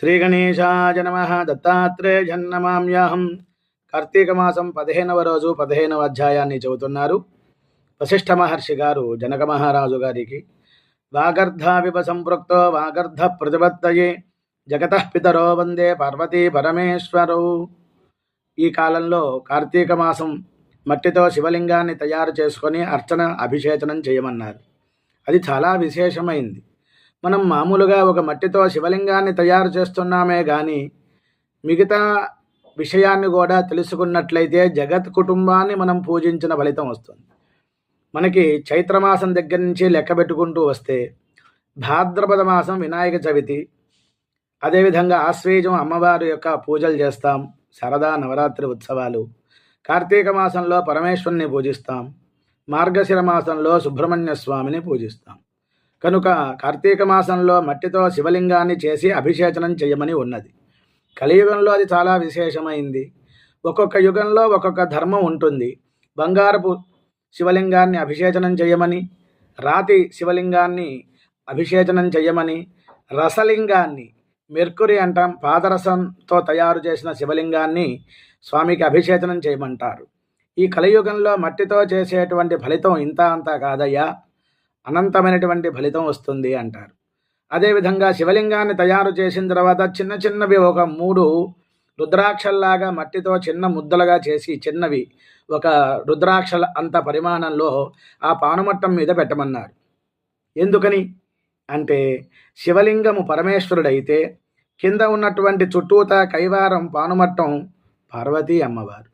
శ్రీగణేశాయ నమ దత్తాత్రేయన్నమామ్యాహం. కార్తీక మాసం పదిహేనవ రోజు పదిహేనవ అధ్యాయాన్ని చెబుతున్నారు వశిష్ఠ మహర్షి గారు జనక మహారాజు గారికి వాగర్ధావిప సంపృక్తో వాగర్ధ ప్రతిపత్తయే జగత పితరో వందే పార్వతీ పరమేశ్వరౌ. ఈ కాలంలో కార్తీక మాసం మట్టితో శివలింగాన్ని తయారు చేసుకొని అర్చన అభిషేచనం చేయమన్నారు. అది చాలా విశేషమైంది. మనం మామూలుగా ఒక మట్టితో శివలింగాన్ని తయారు చేస్తున్నామే కానీ మిగతా విషయాన్ని కూడా తెలుసుకున్నట్లయితే జగత్ కుటుంబాన్ని మనం పూజించిన ఫలితం వస్తుంది. మనకి చైత్రమాసం దగ్గర నుంచి లెక్క పెట్టుకుంటూ వస్తే భాద్రపద మాసం వినాయక చవితి అదేవిధంగా ఆశ్వేజం అమ్మవారి యొక్క పూజలు చేస్తాం శారదా నవరాత్రి ఉత్సవాలు కార్తీక మాసంలో పరమేశ్వరుని పూజిస్తాం మార్గశిర మాసంలో సుబ్రహ్మణ్య స్వామిని పూజిస్తాం. కనుక కార్తీక మాసంలో మట్టితో శివలింగాన్ని చేసి అభిషేచనం చేయమని ఉన్నది. కలియుగంలో అది చాలా విశేషమైంది. ఒక్కొక్క యుగంలో ఒక్కొక్క ధర్మం ఉంటుంది. బంగారపు శివలింగాన్ని అభిషేచనం చేయమని రాతి శివలింగాన్ని అభిషేచనం చేయమని రసలింగాన్ని మెర్కురి అంటాం పాదరసంతో తయారు చేసిన శివలింగాన్ని స్వామికి అభిషేచనం చేయమంటారు. ఈ కలియుగంలో మట్టితో చేసేటువంటి ఫలితం ఇంత అంతా కాదయ్యా. అనంతమైనటువంటి ఫలితం వస్తుంది అంటారు. అదేవిధంగా శివలింగాన్ని తయారు చేసిన తర్వాత చిన్న చిన్నవి ఒక మూడు రుద్రాక్షల్లాగా మట్టితో చిన్న ముద్దలుగా చేసి చిన్నవి ఒక రుద్రాక్షల అంత పరిమాణంలో ఆ పానుమట్టం మీద పెట్టమన్నారు. ఎందుకని? అంటే శివలింగము పరమేశ్వరుడైతే కింద ఉన్నటువంటి చుట్టూత కైవారం పానుమట్టం పార్వతీ అమ్మవారు.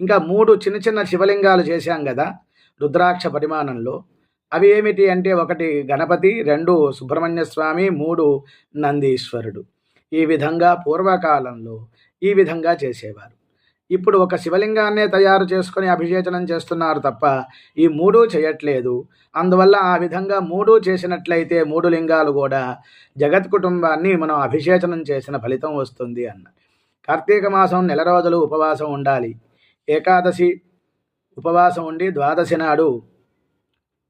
ఇంకా మూడు చిన్న చిన్న శివలింగాలు చేశాం కదా రుద్రాక్ష పరిమాణంలో. అవి ఏమిటి అంటే ఒకటి గణపతి రెండు సుబ్రహ్మణ్య స్వామి మూడు నందీశ్వరుడు. ఈ విధంగా పూర్వకాలంలో ఈ విధంగా చేసేవారు. ఇప్పుడు ఒక శివలింగాన్నే తయారు చేసుకొని అభిషేచనం చేస్తున్నారు తప్ప ఈ మూడు చేయట్లేదు. అందువల్ల ఆ విధంగా మూడు చేసినట్లయితే మూడు లింగాలు కూడా జగత్ కుటుంబాన్ని మనం అభిషేచనం చేసిన ఫలితం వస్తుంది అన్న. కార్తీక మాసం నెల రోజులు ఉపవాసం ఉండాలి. ఏకాదశి ఉపవాసం ఉండి ద్వాదశి నాడు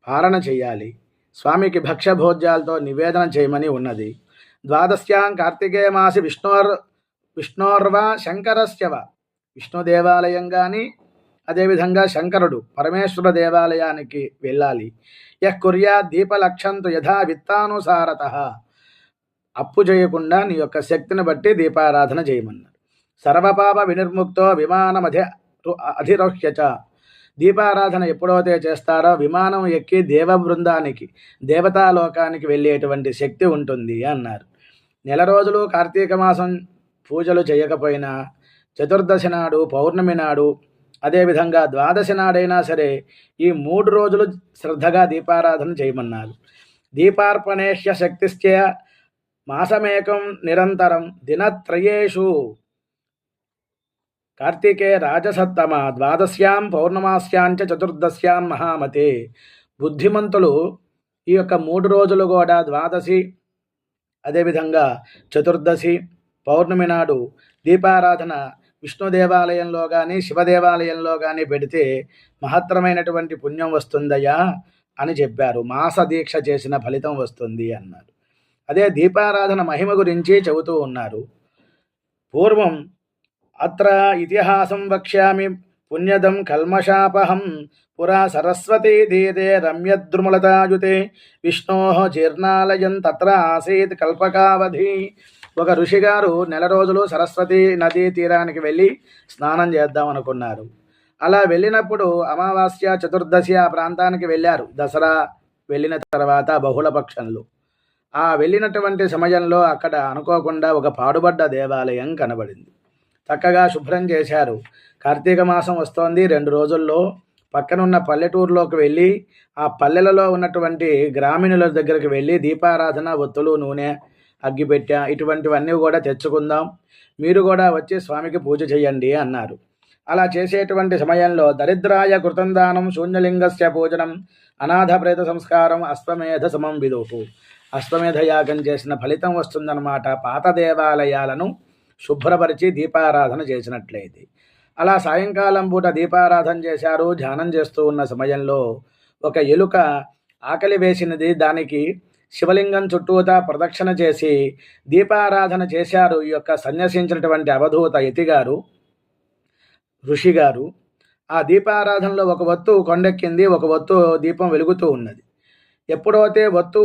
పాలన చేయాలి. స్వామికి భక్ష్యభోజ్యాలతో నివేదన చేయమని ఉన్నది. ద్వాదశ్యాం కార్తికేయ మాసి విష్ణోర్ విష్ణోర్వ శంకరస్యవ విష్ణు దేవాలయం కానీ అదేవిధంగా శంకరుడు పరమేశ్వర దేవాలయానికి వెళ్ళాలి. యహ్ కుర్యా దీపలక్షంతు యథా విత్తానుసారత. అప్పు చేయకుండా నీ యొక్క శక్తిని బట్టి దీపారాధన చేయమన్నారు. సర్వపాప వినిర్ముక్తో విమానమధి అధిరోహ్యచ దీపారాధన ఎప్పుడైతే చేస్తారో విమానం ఎక్కి దేవ బృందానికి దేవతాలోకానికి వెళ్ళేటువంటి శక్తి ఉంటుంది అన్నారు. నెల రోజులు కార్తీక మాసం పూజలు చేయకపోయినా చతుర్దశి నాడు పౌర్ణమి నాడు అదేవిధంగా ద్వాదశి నాడైనా సరే ఈ మూడు రోజులు శ్రద్ధగా దీపారాధన చేయమన్నారు. దీపార్పణేష్య శక్తిశ్చయ మాసమేకం నిరంతరం దినత్రయేషు కార్తీకే రాజసత్తమ ద్వాదశ్యాం పౌర్ణమాస్యాంచ చతుర్దశ్యాం మహామతే. బుద్ధిమంతులు ఈ యొక్క మూడు రోజులు కూడా ద్వాదశి అదేవిధంగా చతుర్దశి పౌర్ణమి నాడు దీపారాధన విష్ణు దేవాలయంలో కానీ శివ దేవాలయంలో కానీ పెడితే మహత్తరమైనటువంటి పుణ్యం వస్తుందయ్యా అని చెప్పారు. మాస దీక్ష చేసిన ఫలితం వస్తుంది అన్నారు. అదే దీపారాధన మహిమ గురించి చెబుతూ ఉన్నారు. పూర్వం అత్ర ఇతిహాసం వక్ష్యామి పుణ్యదం కల్మషాపహం పురా సరస్వతీ దీదే రమ్యద్రుమలతాయుతే విష్ణో జీర్ణాలయం తత్ర ఆసీత్ కల్పకావధి ఒక ఋషిగారు నెల రోజులు సరస్వతి నదీ తీరానికి వెళ్ళి స్నానం చేద్దాం అనుకున్నారు. అలా వెళ్ళినప్పుడు అమావాస్య చతుర్దశి ఆ ప్రాంతానికి వెళ్ళారు. దసరా వెళ్ళిన తర్వాత బహుళ పక్షంలో ఆ వెళ్ళినటువంటి సమయంలో అక్కడ అనుకోకుండా ఒక పాడుబడ్డ దేవాలయం కనబడింది. చక్కగా శుభ్రం చేశారు. కార్తీక మాసం వస్తోంది. రెండు రోజుల్లో పక్కనున్న పల్లెటూరులోకి వెళ్ళి ఆ పల్లెలలో ఉన్నటువంటి గ్రామీణుల దగ్గరికి వెళ్ళి దీపారాధన ఒత్తులు నూనె అగ్గిపెట్టా ఇటువంటివన్నీ కూడా తెచ్చుకుందాం. మీరు కూడా వచ్చి స్వామికి పూజ చేయండి అన్నారు. అలా చేసేటువంటి సమయంలో దరిద్రాయ కృతందానం శూన్యలింగస్య పూజనం అనాథ ప్రేత సంస్కారం అశ్వమేధ సమం విదుహు అశ్వమేధ యాగం చేసిన ఫలితం వస్తుందన్నమాట. పాత దేవాలయాలను శుభ్రపరిచి దీపారాధన చేసినట్లయితే. అలా సాయంకాలం పూట దీపారాధన చేశారు ధ్యానం చేస్తూ ఉన్న సమయంలో ఒక ఎలుక ఆకలి వేసినది. దానికి శివలింగం చుట్టూతా ప్రదక్షిణ చేసి దీపారాధన చేశారు. ఈ యొక్క సన్యసించినటువంటి అవధూత యతిగారు ఋషి గారు ఆ దీపారాధనలో ఒక వత్తు కొండెక్కింది. ఒక వత్తు దీపం వెలుగుతూ ఉన్నది. ఎప్పుడైతే వత్తు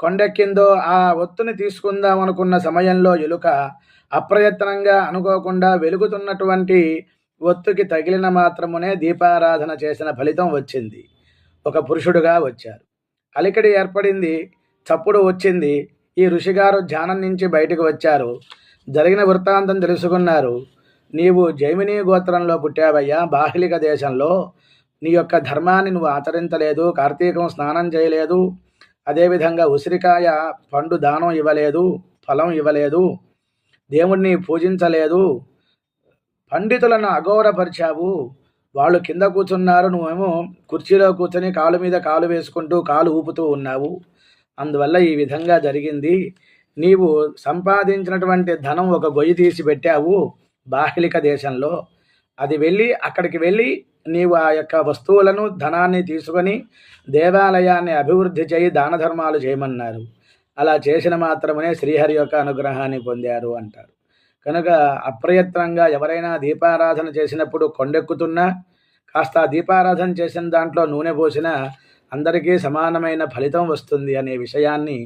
కొండెక్కిందో ఆ ఒత్తుని తీసుకుందాం అనుకున్న సమయంలో ఎలుక అప్రయత్నంగా అనుకోకుండా వెలుగుతున్నటువంటి ఒత్తుకి తగిలిన మాత్రమునే దీపారాధన చేసిన ఫలితం వచ్చింది. ఒక పురుషుడుగా వచ్చారు. అలికడి ఏర్పడింది. చప్పుడు వచ్చింది. ఈ ఋషిగారు ధ్యానం నుంచి బయటకు వచ్చారు. జరిగిన వృత్తాంతం తెలుసుకున్నారు. నీవు జైమిని గోత్రంలో పుట్టావయ్యా. బాహ్లిక దేశంలో నీ యొక్క ధర్మాన్ని నువ్వు ఆచరించలేదు. కార్తీకం స్నానం చేయలేదు. అదేవిధంగా ఉసిరికాయ పండు దానం ఇవ్వలేదు. ఫలం ఇవ్వలేదు. దేవుణ్ణి పూజించలేదు. పండితులను అగౌరపరిచావు వాళ్ళు కింద కూర్చున్నారు. నువ్వేమో కుర్చీలో కూర్చొని కాలు మీద కాలు వేసుకుంటూ కాలు ఊపుతూ ఉన్నావు. అందువల్ల ఈ విధంగా జరిగింది. నీవు సంపాదించినటువంటి ధనం ఒక గొయ్యి తీసి పెట్టావు బాహ్లిక దేశంలో. అది వెళ్ళి అక్కడికి వెళ్ళి నీవు ఆ యొక్క వస్తువులను ధనాన్ని తీసుకొని దేవాలయాన్ని అభివృద్ధి చేయి దాన ధర్మాలు చేయమన్నారు. అలా చేసిన మాత్రమే శ్రీహరి యొక్క అనుగ్రహాన్ని పొందారు అంటారు. కనుక అప్రయత్నంగా ఎవరైనా దీపారాధన చేసినప్పుడు కొండెక్కుతున్నా కాస్త దీపారాధన చేసిన దాంట్లో నూనె పోసినా అందరికీ సమానమైన ఫలితం వస్తుంది అనే విషయాన్ని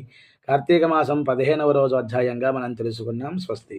కార్తీక మాసం పదిహేనవ రోజు అధ్యాయంగా మనం తెలుసుకున్నాం. స్వస్తి.